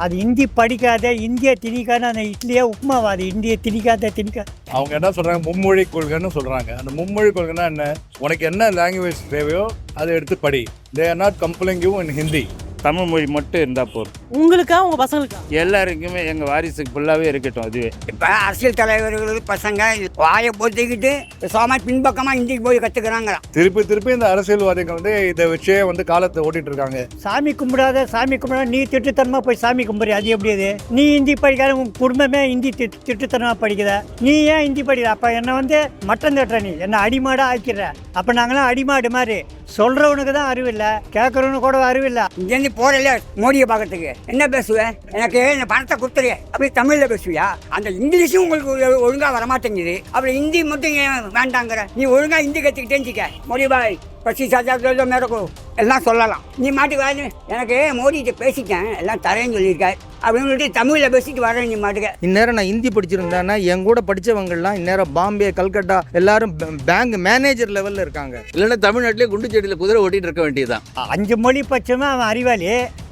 அது ஹிந்தி படிக்காத இந்திய திணிக்காத அந்த இட்லியே உப்புமாவா அது? இந்திய திணிக்காத திணிக்கா. அவங்க என்ன சொல்கிறாங்க மும்மொழி கொள்கைன்னு சொல்கிறாங்க அந்த மும்மொழி கொள்கைன்னா என்ன? உனக்கு என்ன லாங்குவேஜ் தேவையோ அதை எடுத்து படி. They are not complaining you in Hindi Tamil மொழி மட்டும் இருந்தால் போதும். உங்களுக்கா உங்க பசங்களுக்கா? எல்லாருக்குமே எங்கள் வாரிசுக்கு ஃபுல்லாகவே இருக்கட்டும் அதுவே. இப்போ அரசியல் தலைவர்கள் பசங்க வாயை பொத்திக்கிட்டு பேசாம பின்பக்கமாக ஹிந்திக்கு போய் கற்றுக்குறாங்க திருப்பி திருப்பி இந்த அரசியல்வாதிகள் வந்து இதை வச்சே வந்து காலத்தை ஓட்டிட்டு இருக்காங்க. சாமி கும்பிடாத சாமி கும்பிடாத நீ திட்டுத்தனமா போய் சாமி கும்பிடு அது எப்படி அது? நீ ஹிந்தி படிக்காத உன் குடும்பமே ஹிந்தி திட்டு திட்டுத்தனமா படிக்குத? நீ ஏன் ஹிந்தி படிக்கிற? அப்ப என்ன வந்து மட்டம் தட்டுற நீ. என்ன அடிமாடா ஆக்கிடுற. அப்ப நாங்களாம் அடிமாடு மாதிரி. சொல்றவனுக்கு தான் அறிவு இல்லை கேட்கறவனுக்கு கூட அறிவு இல்லை இங்கேருந்து போறல மோடியை பார்க்கறதுக்கு. என்ன பேசுவேன் எனக்கு இந்த பணத்தை கொடுத்துரு. அப்படி தமிழில் பேசுவியா? அந்த இங்கிலீஷும் உங்களுக்கு ஒழுங்காக ஒழுங்கா வரமாட்டேங்குது. அப்புறம் ஹிந்தி மட்டும் ஏன் வேண்டாங்கிற? நீ ஒழுங்கா ஹிந்தி கற்றுக்கிட்டேன்னு மோடி பாய். பச்சீஸ் ஹஜார் மேரக்கோ எல்லாம் சொல்லலாம். நீ மாட்டுக்கு வாங்க எனக்கு மோடிகிட்ட பேசிட்டேன். எல்லாம் தரேன்னு சொல்லியிருக்காரு. அப்படின்னு சொல்லிட்டு தமிழில் பேசிட்டு வரேன் நீ மாட்டுக்க. இந்நேரம் நான் ஹிந்தி படிச்சிருந்தேன்னா என் கூட படித்தவங்கள்லாம் இந்நேரம் பாம்பே கல்கட்டா எல்லாரும் பேங்க் மேனேஜர் லெவலில் இருக்காங்க. இல்லைன்னா தமிழ்நாட்டிலே குண்டு செடியில் குதிரை ஓட்டிட்டு இருக்க வேண்டியதுதான். அஞ்சு மொழி பட்சமா அவன் அறிவாளி.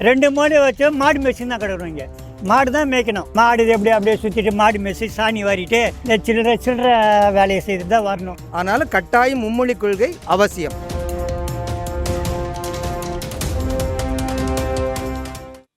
ரெண்டு மொழி வச்சு மாடு மேய்ச்சி தான் கிடக்கணும் இங்கே. மாடு தான் மேய்க்கணும். மாடு இது அப்படியே அப்படியே சுற்றிட்டு மாடு மேய்ச்சி சாணி வாரிட்டு இந்த சில்லற சில்லற வேலையை செய்து தான் வரணும். அதனால கட்டாயம் மும்மொழி கொள்கை அவசியம்.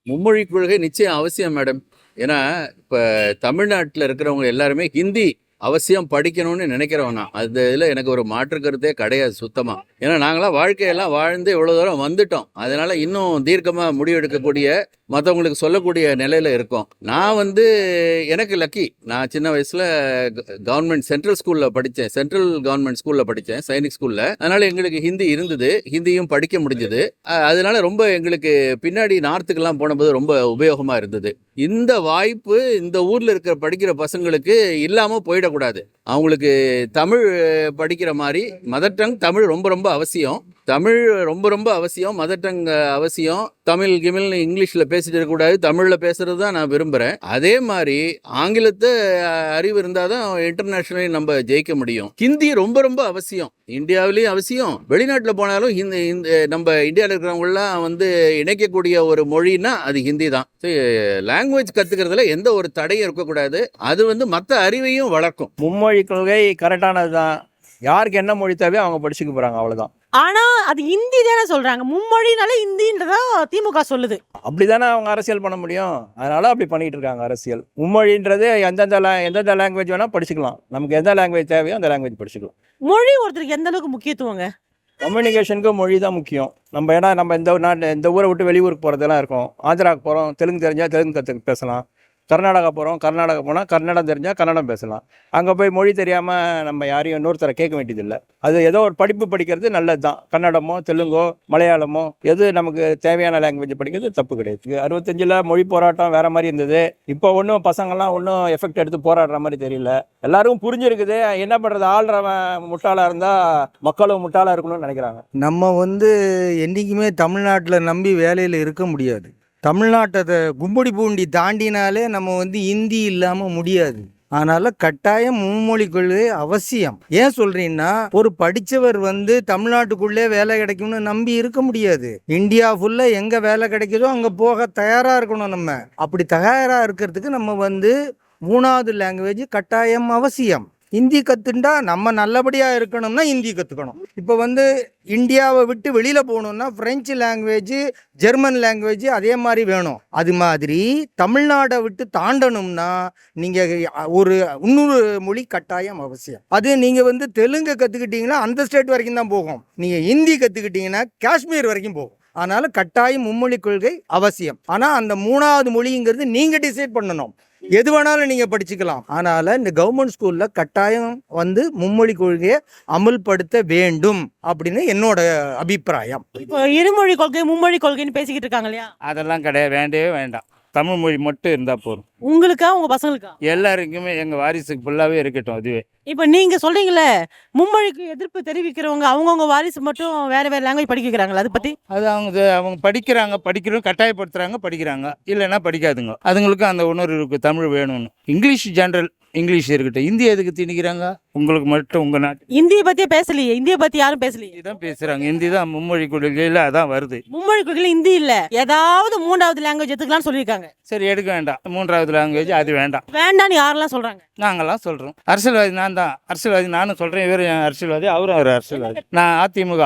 மும்மொழி கொள்கை நிச்சயம் அவசியம் மேடம் ஏன்னா இப்போ தமிழ்நாட்டில் இருக்கிறவங்க எல்லாருமே ஹிந்தி அவசியம் படிக்கணும்னு நினைக்கிறவனா அது இதில் எனக்கு ஒரு மாற்று கருத்தே கிடையாது சுத்தமாக ஏன்னா நாங்களாம் வாழ்க்கையெல்லாம் வாழ்ந்து இவ்வளோ தூரம் வந்துட்டோம். அதனால இன்னும் தீர்க்கமாக முடிவெடுக்கக்கூடிய மற்றவங்களுக்கு சொல்லக்கூடிய நிலையில் இருக்கோம். நான் வந்து எனக்கு லக்கி நான் சின்ன வயசில் கவர்மெண்ட் சென்ட்ரல் ஸ்கூலில் படித்தேன். சென்ட்ரல் கவர்மெண்ட் ஸ்கூலில் படித்தேன் சைனிக் ஸ்கூலில் அதனால் எங்களுக்கு ஹிந்தி இருந்தது. ஹிந்தியும் படிக்க முடிஞ்சது. அதனால் அதனால ரொம்ப எங்களுக்கு பின்னாடி நார்த்துக்கெல்லாம் போனபோது ரொம்ப உபயோகமாக இருந்தது. இந்த வாய்ப்பு இந்த ஊரில் இருக்கிற படிக்கிற பசங்களுக்கு இல்லாமல் போயிடக்கூடாது. அவங்களுக்கு தமிழ் படிக்கிற மாதிரி மதர் டங் தமிழ் ரொம்ப ரொம்ப அவசியம். தமிழ் ரொம்ப ரொம்ப அவசியம் மதர் டங் அவசியம். தமிழ் கிமிழ்னு இங்கிலீஷில் பேசிட்டு இருக்கக்கூடாது. தமிழில் பேசுறது தான் நான் விரும்புகிறேன் அதே மாதிரி ஆங்கிலத்தை அறிவு இருந்தால் தான் இன்டர்நேஷ்னலி நம்ம ஜெயிக்க முடியும். ஹிந்தி ரொம்ப ரொம்ப அவசியம். இந்தியாவிலையும் அவசியம். வெளிநாட்டில் போனாலும் ஹிந்தி இந்த நம்ம இந்தியாவில் இருக்கிறவங்களாம் வந்து இணைக்கக்கூடிய ஒரு மொழின்னா அது ஹிந்தி தான். லாங்குவேஜ் கற்றுக்கிறதுல எந்த ஒரு தடையும் இருக்கக்கூடாது. அது வந்து மற்ற அறிவையும் வளர்க்கும். மும்மொழி கொள்கை கரெக்டானது தான் யாருக்கு என்ன மொழி தேவையோ அவங்க படிச்சுக்க போகிறாங்க அவ்வளோதான் ஆனா அது ஹிந்தி தானே சொல்றாங்க. மும்மொழினால ஹிந்தின்றதா திமுக சொல்லுது. அப்படி தானே அவங்க அரசியல் பண்ண முடியும். அதனால அப்படி பண்ணிட்டு இருக்காங்க அரசியல். மும்மொழின்றது எந்தெந்த எந்தெந்த லாங்குவேஜ் வேணால் படிச்சுக்கலாம். நமக்கு எந்த லாங்குவேஜ் தேவையோ அந்த லாங்குவேஜ் படிச்சுக்கலாம். மொழி ஒருத்தருக்கு எந்த அளவுக்கு முக்கியத்துவங்க? கம்யூனிகேஷனுக்கு மொழி தான் முக்கியம். நம்ம ஏன்னா நம்ம இந்த நாட்டு இந்த ஊரை விட்டு வெளியூருக்கு போகிறதெல்லாம் இருக்கும். ஆந்திராவுக்கு போகிறோம் தெலுங்கு தெரிஞ்சால் தெலுங்கு கற்று பேசலாம். கர்நாடகா போகிறோம் கர்நாடகா போனால் கன்னடம் தெரிஞ்சால் கன்னடம் பேசலாம். அங்கே போய் மொழி தெரியாமல் நம்ம யாரையும் இன்னொருத்தரை கேட்க வேண்டியதில்லை. அது ஏதோ ஒரு படிப்பு படிக்கிறது நல்லது தான் கன்னடமோ தெலுங்கோ மலையாளமோ எது நமக்கு தேவையான லாங்குவேஜ் படிக்கிறது தப்பு கிடையாது. அறுபத்தஞ்சில் மொழி போராட்டம் வேறு மாதிரி இருந்தது. இப்போ ஒன்றும் பசங்கள்லாம் ஒன்றும் எஃபெக்ட் எடுத்து போராடுற மாதிரி தெரியல. எல்லாரும் புரிஞ்சிருக்குது. என்ன பண்ணுறது ஆள்றவன் முட்டாளாக இருந்தால் மக்களும் முட்டாளாக இருக்கணும்னு நினைக்கிறாங்க. நம்ம வந்து என்றைக்குமே தமிழ்நாட்டில் நம்பி வேலையில் இருக்க முடியாது. தமிழ்நாட்டை கும்படி பூண்டி தாண்டினாலே நம்ம வந்து ஹிந்தி இல்லாமல் முடியாது. அதனால கட்டாயம் மும்மொழி கொள்கை அவசியம். ஏன் சொல்றீங்கன்னா ஒரு படிச்சவர் வந்து தமிழ்நாட்டுக்குள்ளே வேலை கிடைக்கும்னு நம்பி இருக்க முடியாது. இந்தியா ஃபுல்லா எங்க வேலை கிடைக்குதோ அங்க போக தயாரா இருக்கணும் நம்ம. அப்படி தயாரா இருக்கிறதுக்கு நம்ம வந்து மூணாவது லாங்குவேஜ் கட்டாயம் அவசியம். ஹிந்தி கற்றுண்டா நம்ம நல்லபடியாக இருக்கணும்னா ஹிந்தி கற்றுக்கணும் இப்போ வந்து இந்தியாவை விட்டு வெளியில் போகணுன்னா ஃப்ரெஞ்சு லாங்குவேஜ் ஜெர்மன் லாங்குவேஜ் அதே மாதிரி வேணும். அது மாதிரி தமிழ்நாடை விட்டு தாண்டணும்னா நீங்கள் ஒரு இன்னொரு மொழி கட்டாயம் அவசியம். அது நீங்கள் வந்து தெலுங்கு கற்றுக்கிட்டீங்கன்னா அந்த ஸ்டேட் வரைக்கும் தான் போகும். நீங்கள் ஹிந்தி கற்றுக்கிட்டீங்கன்னா காஷ்மீர் வரைக்கும் போகும். அதனால கட்டாயம் மும்மொழி கொள்கை அவசியம். ஆனால் அந்த மூணாவது மொழிங்கிறது நீங்கள் டிசைட் பண்ணணும். எது வேணாலும் நீங்கள் படிச்சுக்கலாம். அதனால் இந்த கவர்மெண்ட் ஸ்கூலில் கட்டாயம் வந்து மும்மொழி கொள்கையை அமுல்படுத்த வேண்டும் அப்படின்னு என்னோட அபிப்பிராயம். இப்போ இருமொழி கொள்கை மும்மொழி கொள்கைன்னு பேசிக்கிட்டு இருக்காங்க இல்லையா? அதெல்லாம் கிடையாது வேண்டவே வேண்டாம். தமிழ் மொழி மட்டும் இருந்தால் போதும். உங்களுக்கா உங்க பசங்களுக்கா? எல்லாருக்குமே எங்கள் வாரிசுக்கு ஃபுல்லாகவே இருக்கட்டும் அதுவே. இப்போ நீங்க சொல்றீங்களே மும்மொழிக்கு எதிர்ப்பு தெரிவிக்கிறவங்க அவங்கவுங்க வாரிசு மட்டும் வேற வேற லாங்குவேஜ் படிக்க வைக்கிறாங்களா அதை பத்தி? அது அவங்க அவங்க படிக்கிறாங்க படிக்கிறோம் கட்டாயப்படுத்துறாங்க படிக்கிறாங்க. இல்லைன்னா படிக்காதுங்க. அதுங்களுக்கு அந்த உணர்வு தமிழ் வேணும்னு. இங்கிலீஷ் ஜென்ரல் இங்கிலீஷ் இருக்கட்டும் ஹிந்தி எதுக்கு திணிக்கிறாங்க? உங்களுக்கு மட்டும் உங்கள் நாட்டு இந்தியை பத்தியே பேசலையே இந்தியை பத்தி யாரும் பேசலையே? தான் பேசுகிறாங்க ஹிந்தி தான் மும்மொழி கொள்கையில் அதான் வருது. மும்மொழி கொள்கையில இந்தி இல்ல. ஏதாவது மூன்றாவது லாங்குவேஜ் எடுத்துக்கலாம்னு சொல்லியிருக்காங்க. சரி எடுக்க வேண்டாம். மூன்றாவது லாங்குவேஜ் அது வேண்டாம். வேண்டாம்னு யாரெல்லாம் சொல்றாங்க? நாங்கெல்லாம் சொல்கிறோம் அரசியல்வாதி நான் தான். அரசியல்வாதி நானும் சொல்கிறேன் இவர் அரசியல்வாதி அவரும் ஒரு அரசியல்வாதி. நான் அதிமுக.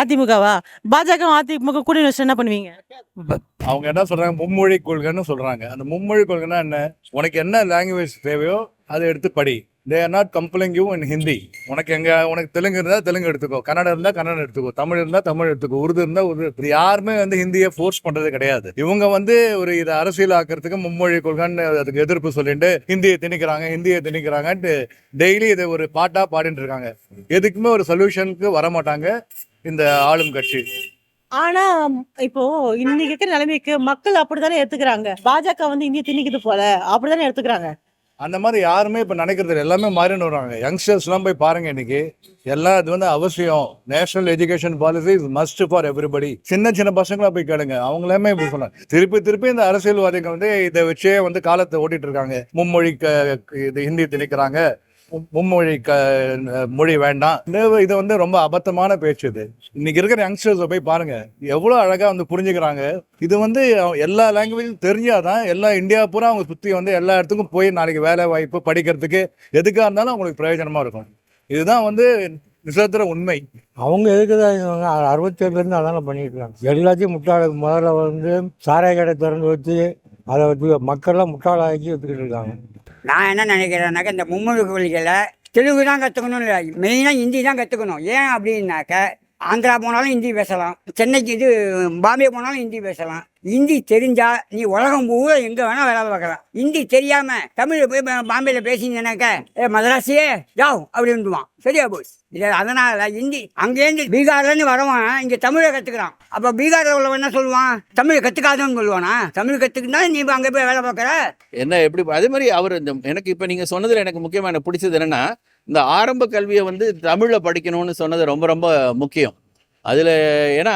அதிமுகவா? பாஜக அதிமுக வச்சு என்ன பண்ணுவீங்க? அவங்க என்ன சொல்றாங்க? மும்மொழி கொள்கைன்னு சொல்றாங்க. அந்த மும்மொழி கொள்கைன்னா என்ன? உனக்கு என்ன லாங்குவேஜ் தேவையோ அதை எடுத்து படி. They are not compelling you in Hindi உனக்கு எங்கே உனக்கு தெலுங்கு இருந்தால் தெலுங்கு எடுத்துக்கோ. கன்னடம் இருந்தால் கன்னடம் எடுத்துக்கோ. தமிழ் இருந்தால் தமிழ் எடுத்துக்கோ. உருது இருந்தால் உருது. இது யாருமே வந்து ஹிந்தியை ஃபோர்ஸ் பண்ணுறது கிடையாது. இவங்க வந்து ஒரு இதை அரசியல் ஆக்கிறதுக்கு மும்மொழி கொள்கைன்னு அதுக்கு எதிர்ப்பு சொல்லிட்டு ஹிந்தியை திணிக்கிறாங்க ஹிந்தியை திணிக்கிறாங்கன்ட்டு டெய்லி இதை ஒரு பாட்டாக பாடிட்டு இருக்காங்க. எதுக்குமே ஒரு சொல்யூஷனுக்கு வர மாட்டாங்க இந்த ஆளும் கட்சி. ஆனா இப்போ இன்னைக்கு நிலைமைக்கு மக்கள் அப்படித்தானே எடுத்துக்கிறாங்க பாஜக வந்து இந்திய திணிக்குது போல. அப்படித்தானே எடுத்துக்கிறாங்க அந்த மாதிரி யாருமே இப்போ நினைக்கிறது எல்லாமே மாறின்னு வராங்க யங்ஸ்டர்ஸ்லாம் போய் பாருங்கள் இன்னைக்கு. எல்லாம் இது வந்து அவசியம். National education policy is must for everybody சின்ன சின்ன பசங்களாக போய் கேளுங்க. அவங்களாமே இப்படி சொன்னாங்க. திருப்பி திருப்பி இந்த அரசியல்வாதிகள் வந்து இதை வச்சே வந்து காலத்தை ஓட்டிட்டு இருக்காங்க. மும்மொழி இது ஹிந்தி திணிக்கிறாங்க. மும்மொழி க மொழி வேண்டாம். இந்த இது வந்து ரொம்ப அபத்தமான பேச்சு இது. இன்னைக்கு இருக்கிற யங்ஸ்டர்ஸை போய் பாருங்க. எவ்வளோ அழகாக வந்து புரிஞ்சுக்கிறாங்க. இது வந்து எல்லா லாங்குவேஜும் தெரிஞ்சாதான் எல்லா இந்தியா பூரா அவங்க சுற்றி வந்து எல்லா இடத்துக்கும் போய் நாளைக்கு வேலை வாய்ப்பு படிக்கிறதுக்கு எதுக்காக இருந்தாலும் அவங்களுக்கு பிரயோஜனமாக இருக்கும். இதுதான் வந்து நிசத்திர உண்மை. அவங்க எதுக்கு அறுபத்தேழுலேருந்து அதெல்லாம் பண்ணிட்டு இருக்காங்க. எல்லாத்தையும் முட்டாள முதல்ல வந்து சாராய கடை திறந்து வச்சு அதை வச்சு மக்கள்லாம் முட்டாளாக்கி வச்சுக்கிட்டு இருக்காங்க. நான் என்ன நினைக்கிறேன்னாக்கா இந்த மும்மொழி கொள்கையில் தெலுங்கு தான் கற்றுக்கணும் இல்லை. மெயினாக ஹிந்தி தான் கற்றுக்கணும் ஏன் அப்படின்னாக்க ஆந்திரா போனாலும் ஹிந்தி பேசலாம். சென்னைக்கு இது பாம்பே போனாலும் ஹிந்தி பேசலாம். ஹிந்தி தெரிஞ்சா நீ உலகம் பூரா எங்கே வேணால் வேலை பார்க்கலாம். ஹிந்தி தெரியாமல் தமிழ் போய் பா- பாம்பேல ஏ மதராசியே ஜாவ் அப்படின்ட்டுவான் சரியா போய் இல்லை அதனால் ஹிந்தி அங்கேருந்து பீகார்லேருந்து வரவன் இங்கே தமிழை கற்றுக்கிறான் அப்போ பீகாரில் உள்ளவன் என்ன சொல்லுவான்? தமிழ் கற்றுக்காதவன்னு சொல்லுவானா? தமிழ் கற்றுக்கிட்டா நீ இப்போ அங்கே போய் வேலை பார்க்குற? என்ன எப்படி அதே மாதிரி அவர் இந்த எனக்கு இப்போ நீங்கள் சொன்னதில் எனக்கு முக்கியமாக எனக்கு பிடிச்சது என்னன்னா இந்த ஆரம்ப கல்வியை வந்து தமிழில் படிக்கணும்னு சொன்னது ரொம்ப ரொம்ப முக்கியம். அதில் ஏன்னா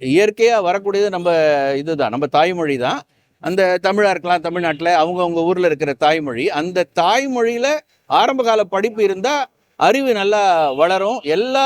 இயற்கையாக வரக்கூடியது நம்ம இதுதான் நம்ம தாய்மொழி தான் அந்த தமிழாக இருக்கலாம் தமிழ்நாட்டில் அவங்கவுங்க ஊரில் இருக்கிற தாய்மொழி. அந்த தாய்மொழியில் ஆரம்பகால படிப்பு இருந்தால் அறிவு நல்லா வளரும். எல்லா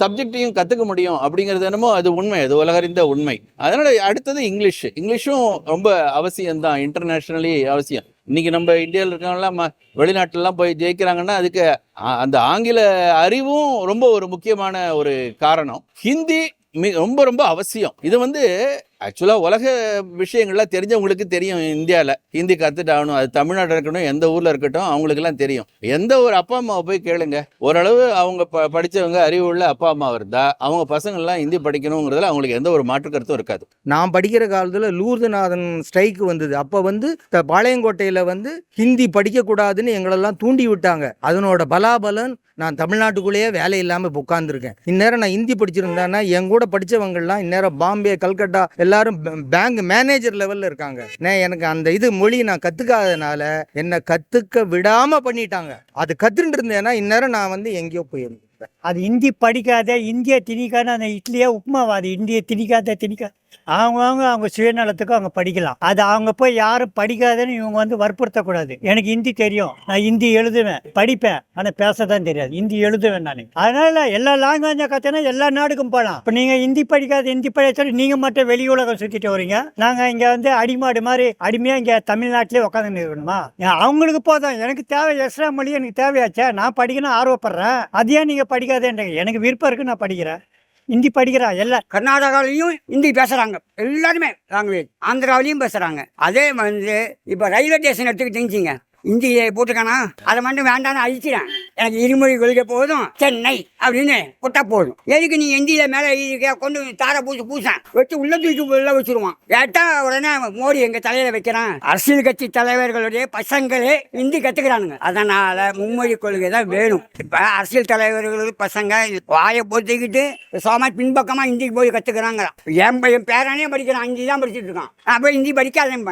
சப்ஜெக்டையும் கற்றுக்க முடியும் அப்படிங்கிறது என்னமோ அது உண்மை அது உலகறிந்த உண்மை. அதனால் அடுத்தது இங்கிலீஷ். இங்கிலீஷும் ரொம்ப அவசியம்தான் இன்டர்நேஷ்னலி அவசியம். இன்னைக்கு நம்ம இந்தியாவில் இருக்கவங்களாம் ம- போய் ஜெயிக்கிறாங்கன்னா அதுக்கு அந்த ஆங்கில அறிவும் ரொம்ப ஒரு முக்கியமான ஒரு காரணம். ஹிந்தி மி ரொம்ப ரொம்ப அவசியம். இது வந்து ஆக்சுவலாக உலக விஷயங்கள்லாம் தெரிஞ்சவங்களுக்கு தெரியும் இந்தியாவில் ஹிந்தி கற்றுட்டாகணும் அது தமிழ்நாட்டில் இருக்கட்டும் எந்த ஊரில் இருக்கட்டும் அவங்களுக்குலாம் தெரியும். எந்த ஒரு அப்பா அம்மாவை போய் கேளுங்க. ஓரளவு அவங்க ப படித்தவங்க அறிவுள்ள அப்பா அம்மா இருந்தால் அவங்க பசங்கள்லாம் ஹிந்தி படிக்கணுங்கிறதுல அவங்களுக்கு எந்த ஒரு மாற்று கருத்தும் இருக்காது. நான் படிக்கிற காலத்தில் லூர்துநாதன் ஸ்ட்ரைக் வந்தது. அப்போ வந்து த- பாளையங்கோட்டையில் வந்து ஹிந்தி படிக்கக்கூடாதுன்னு எங்களெல்லாம் தூண்டி விட்டாங்க. அதனோட பலாபலன் நான் தமிழ்நாட்டுக்குள்ளேயே வேலை இல்லாமல் உட்காந்துருக்கேன் இந்நேரம் நான் ஹிந்தி படிச்சிருந்தேன்னா என் கூட படித்தவங்கள்லாம் இந்நேரம் பாம்பே கல்கட்டா எல்லாரும் பேங்க் மேனேஜர் லெவலில் இருக்காங்க. நான் எனக்கு அந்த இது மொழி நான் கற்றுக்காதனால என்னை கற்றுக்க விடாமல் பண்ணிட்டாங்க. அது கற்றுட்டு இருந்தேன்னா இந்நேரம் நான் வந்து எங்கேயோ போயிருந்தேன். அது ஹிந்தி படிக்காத இந்தியா திணிக்காத அந்த இட்லியே உப்புமாவாது இந்திய திணிக்காத திணிக்காத அவங்கவுங்க அவங்க சுயநலத்துக்கு அவங்க படிக்கலாம். அது அவங்க போய் யாரும் படிக்காதன்னு இவங்க வந்து வற்புறுத்தக்கூடாது. எனக்கு ஹிந்தி தெரியும். நான் ஹிந்தி எழுதுவேன். படிப்பேன். ஆனால் பேச தான் தெரியாது. ஹிந்தி எழுதுவேன் நான். அதனால எல்லா லாங்குவேஜை கற்றுனா எல்லா நாடுக்கும் போகலாம் இப்போ நீங்கள் ஹிந்தி படிக்காத ஹிந்தி படிச்சாலும் நீங்கள் மட்டும் வெளி உலகம் சுற்றிட்டு வரீங்க நாங்கள் இங்கே வந்து அடிமாடு மாதிரி அடிமையாக இங்கே தமிழ்நாட்டிலே உட்காந்து இருக்கணுமா? அவங்களுக்கு போதும். எனக்கு தேவை எக்ஸ்ட்ரா மொழி எனக்கு தேவையாச்சே. நான் படிக்கணும் ஆர்வப்படுறேன். அதையே நீங்கள் படிக்காதேன்றீங்க எனக்கு விருப்பம் இருக்கு நான் படிக்கிறேன். ஹிந்தி படிக்கிறா எல்லா கர்நாடகாவிலையும் ஹிந்தி பேசுகிறாங்க எல்லாருமே லாங்குவேஜ் ஆந்திராவிலையும் பேசுகிறாங்க அதே வந்து இப்போ ரயில்வே ஸ்டேஷன் எடுத்துக்கிட்டீங்க ஹிந்தியை போட்டுக்கானா அதை மட்டும் வேண்டாம்னு அழிச்சிடேன் எனக்கு இருமொழி கொள்கை போதும் சென்னை அப்படின்னு போட்டா போதும். எதுக்கு நீ ஹிந்தியில் மேலே கொண்டு தார தாரை பூசி பூசேன் வச்சு உள்ள தூக்கி உள்ள வச்சிருவான். கேட்டா உடனே மோடி எங்கள் தலையில் வைக்கிறான். அரசியல் கட்சி தலைவர்களுடைய பசங்களே ஹிந்தி கத்துக்கிறானுங்க. அதனால் மும்மொழி கொள்கை தான் வேணும். இப்போ அரசியல் தலைவர்கள் பசங்க வாயை பொத்திக்கிட்டு சோமா பின்பக்கமாக இந்திக்கு போய் கற்றுக்குறாங்க என் பையன் பேரனே படிக்கிறான். இந்தி தான் படிச்சுட்டு இருக்கான். அப்போ இந்தி படிக்காதேன்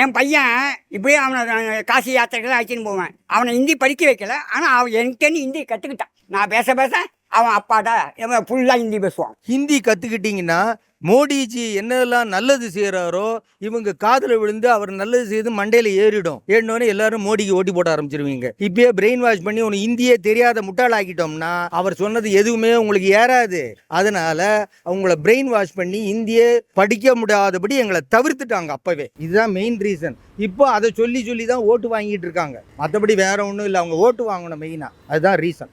என் பையன் இப்படியே அவனை காசி யாத்திரைக்கெல்லாம் அழைச்சின்னு போவேன். அவனை ஹிந்தி படிக்க வைக்கல. ஆனால் அவன் என்கிட்ட ஹிந்தி கற்றுக்கிட்டான் நான் பேச பேச அவன் அப்பாடா இவன் ஃபுல்லாக ஹிந்தி பேசுவான். ஹிந்தி கற்றுக்கிட்டிங்கன்னா மோடிஜி என்னெல்லாம் நல்லது செய்கிறாரோ இவங்க காதில் விழுந்து அவர் நல்லது செய்து மண்டையில் ஏறிடும். ஏறினோடனே எல்லாரும் மோடிக்கு ஓட்டி போட ஆரம்பிச்சிருவீங்க. இப்பயே பிரெயின் வாஷ் பண்ணி உனக்கு இந்தியே தெரியாத முட்டாளாக்கிட்டோம்னா அவர் சொன்னது எதுவுமே உங்களுக்கு ஏறாது. அதனால அவங்கள பிரெயின் வாஷ் பண்ணி இந்தியே படிக்க முடியாதபடி எங்களை தவிர்த்துட்டாங்க அப்பவே. இதுதான் மெயின் ரீசன் இப்போ அதை சொல்லி சொல்லி தான் ஓட்டு வாங்கிட்டு இருக்காங்க. மற்றபடி வேற ஒன்றும் இல்லை அவங்க ஓட்டு வாங்கணும் மெயினாக அதுதான் ரீசன்